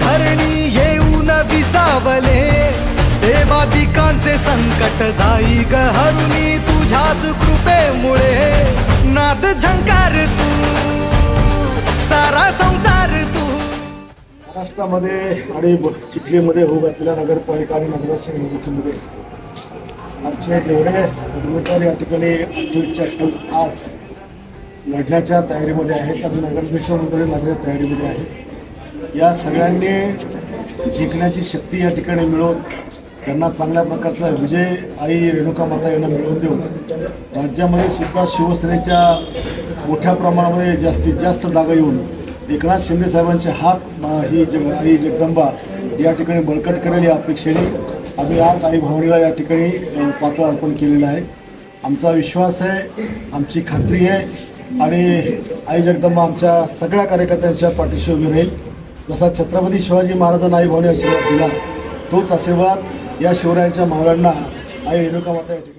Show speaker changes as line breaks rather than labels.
धरणी येऊन विसावले. देवादिकांचे संकट जाई ग हरुणी तुझ्याच कृपेमुळे. नाद झंकार तू सारा संसार तू.
महाराष्ट्रामध्ये आणि चिखलीमध्ये होऊ घातलेल्या नगरपालिका आणि नगराच्या निवडणुकीमध्ये आमचे जेवढे उमेदवार या ठिकाणी आज लढण्याच्या तयारीमध्ये आहेत. आणि नगराध्यक्ष लढण्याच्या तयारीमध्ये आहेत. या सगळ्यांनी जिंकण्याची शक्ती या ठिकाणी मिळवून त्यांना चांगल्या प्रकारचा विजय आई रेणुका माता यांना मिळवून देऊन राज्यामध्ये सुद्धा शिवसेनेच्या मोठ्या प्रमाणामध्ये जास्तीत जास्त जागा येऊन एकनाथ शिंदे साहेबांचे हात ही जग आई जगदंबा या ठिकाणी बळकट करेल या अपेक्षेने आम्ही आज आई भावनेला या ठिकाणी पात्र अर्पण केलेलं आहे. आमचा विश्वास आहे आमची खात्री आहे आणि आई जगदंबा आमच्या सगळ्या कार्यकर्त्यांच्या पाठीशी उभी राहील. जसा छत्रपती शिवाजी महाराजांना आई भावने आशीर्वाद दिला तोच आशीर्वाद या शिवरायांच्या मावळ्यांना आई रेणुका माता या ठिकाणी